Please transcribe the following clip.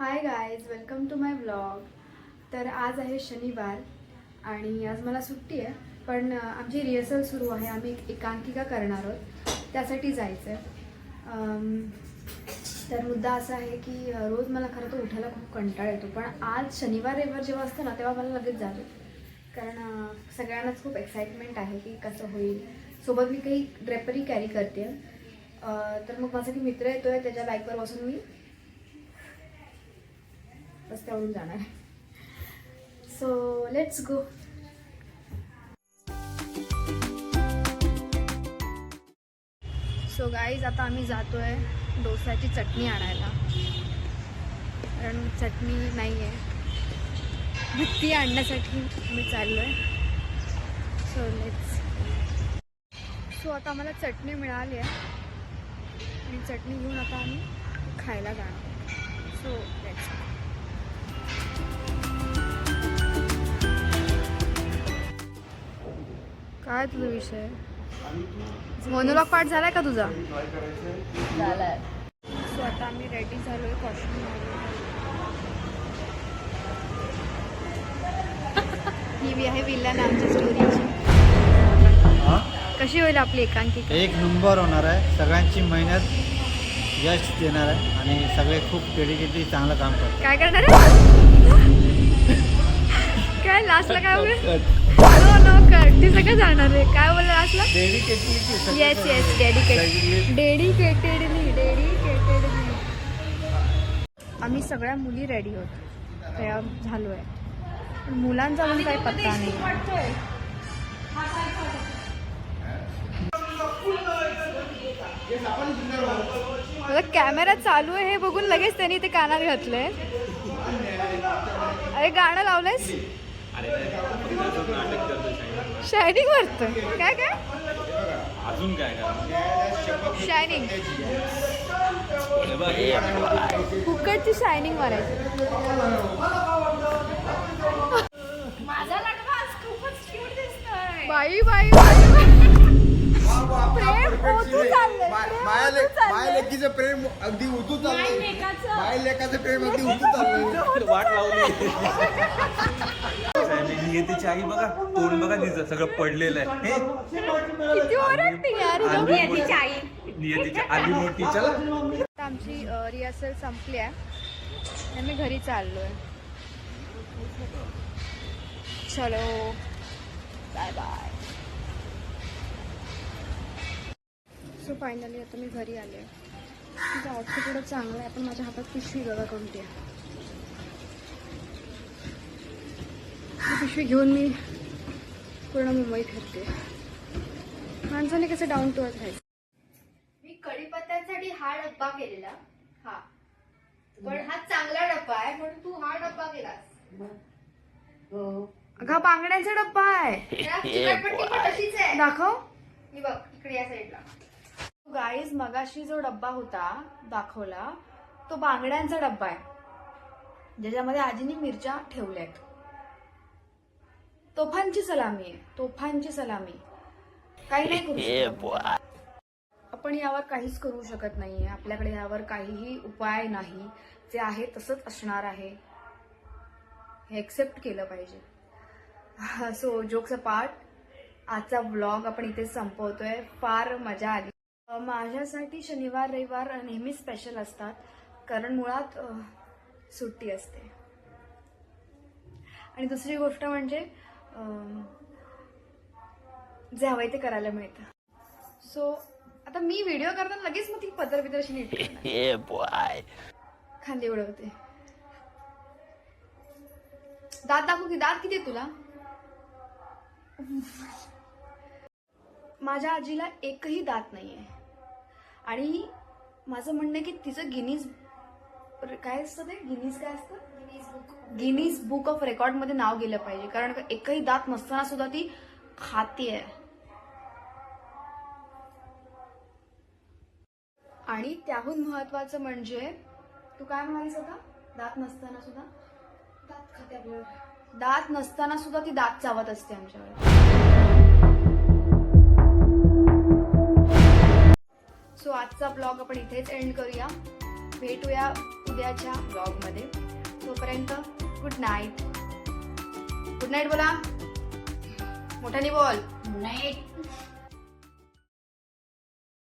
Hi guys welcome to my blog तर आज आहे शनिवार आणि आज मला सुट्टी आहे पण आमची रिहर्सल सुरू आहे. आम्ही एकांकिका करणार आहोत. त्यासाठी जायचं आहे तर मुद्दा असा आहे की रोज मला खरं तर उठायला खूप कंटाळा येतो पण आज शनिवार रविवार जेव्हा असतं ना तेव्हा मला लगेच जातो. कारण सगळ्यांनाच खूप एक्साइटमेंट आहे की कसं होईल. सोबत मी काही ड्रेपरी कॅरी करते. तर मग माझा की मित्र येतो आहे त्याच्या बाईकवर बसून मी रस्त्यावरून जाणार. So let's go so guys आता आम्ही जातोय डोसाची चटणी आणायला. कारण चटणी नाही आहे ती आणण्यासाठी मी चाललो आहे सो लेट्स सो आता आम्हाला चटणी मिळाली आहे. आणि चटणी घेऊन आता आम्ही खायला जाणार. सो लेट्स काय तुझा विषय? मोनोलॉग पाठ झालाय का तुझा? झालाय. सो आता आम्ही रेडी झालोय कॉस्ट्युम ही आहे विल्ला नामची स्टोरीची हा? कशी होईल आपली एकांकिका? एक नंबर होणार आहे. सगळ्यांची मेहनत यश देणार आहे आणि सगळे खूप डेडिकेटली चांगलं काम करतात. काय करणार आहे? काय लास्टला काय होईल नो नो कर ते सगळं जाणार आहे. काय बोललं लास्टला yes yes dedicated dedicatedly dedicatedly आम्ही सगळ्या मुली रेडी होत. तयार झालो आहे पण मुलांचा अजून काही पत्ता नाही. मला कॅमेरा चालू आहे हे बघून लगेच त्यांनी ते कानात घातलंय. अरे गाणं लावलंयस? शायनिंग मारतोय काय काय? अजून काय शायनिंग. कुकरची शायनिंग मारायची बाई बाई बाई. प्रेम चाललंय. प्रेम ओतू चाललंय. लेकीचं प्रेम अगदी उतू चाललंय. माय लेकाचं प्रेम अगदी उतू चाललंय. वाट लावली नियतीची आई बघा तोंड बघा तिचं सगळं पडलेलं आहे. हे, किती ओरडते यार ही दोघी. आली- नियतीची आली मोठी चला. आता आमची रिहर्सल संपली आहे. आणि मी घरी चाललोय. चलो. बाय बाय सो फायनली आता मी घरी आले. तुझं आउटफिट थोडं चांगलं आहे पण माझ्या हातात पिशवी बघा कोणती आहे. पिशवी घेऊन मी पूर्ण मुंबई फिरते. माणसाने कसं डाऊन टू अर्थ मी कढीपत्त्यांसाठी हा डब्बा केलेला. हा. पण हा चांगला डब्बा आहे म्हणून तू हा डब्बा केलास. अगं बांगड्यांचा डब्बा आहे. आहे. दाखव. ही बघ इकडे या साईडला गाईज मगाशी जो डब्बा होता दाखवला तो बांगड्यांचा डब्बा आहे. ज्याच्यामध्ये आजीने मिरच्या ठेवल्यात. तोफांची सलामी आहे. तोफांची सलामी. काही नाही करू शकत. आपण. यावर काहीच करू शकत नाहीये. आपल्याकडे यावर काहीही उपाय नाही. जे आहे तसंच असणार आहे. हे एक्सेप्ट केलं पाहिजे. सो जोकचा पार्ट आजचा व्लॉग आपण इथे संपवतोय. फार मजा आली. माझ्यासाठी शनिवार रविवार नेहमी स्पेशल असतात. कारण मुळात सुट्टी असते. आणि दुसरी गोष्ट म्हणजे जे हवंय ते करायला मिळतं. सो आता मी व्हिडिओ करताना लगेच मग ती पदर बिदर अशी नीट. खांदे उडवते. दात दाखवू की दात किती आहे तुला? माझ्या आजीला एकही दात नाहीये. आणि माझं म्हणणं आहे की तिचं गिनीज काय असतं ते? गिनीज काय असतं? गिनीज बुक ऑफ रेकॉर्डमध्ये नाव गेलं पाहिजे. कारण का एकही दात नसताना सुद्धा ती खातीये आणि त्याहून महत्वाचं म्हणजे तू काय म्हणालीस आता? दात नसताना सुद्धा? दात खाते आपल्याला दात नसताना सुद्धा ती दात चावत असते आमच्यावर सो आजचा ब्लॉग आपण इथेच एंड करूया. भेटूया उद्याच्या ब्लॉगमध्ये तोपर्यंत गुड नाईट गुड नाईट बोला. मोठ्याने बोल. नाही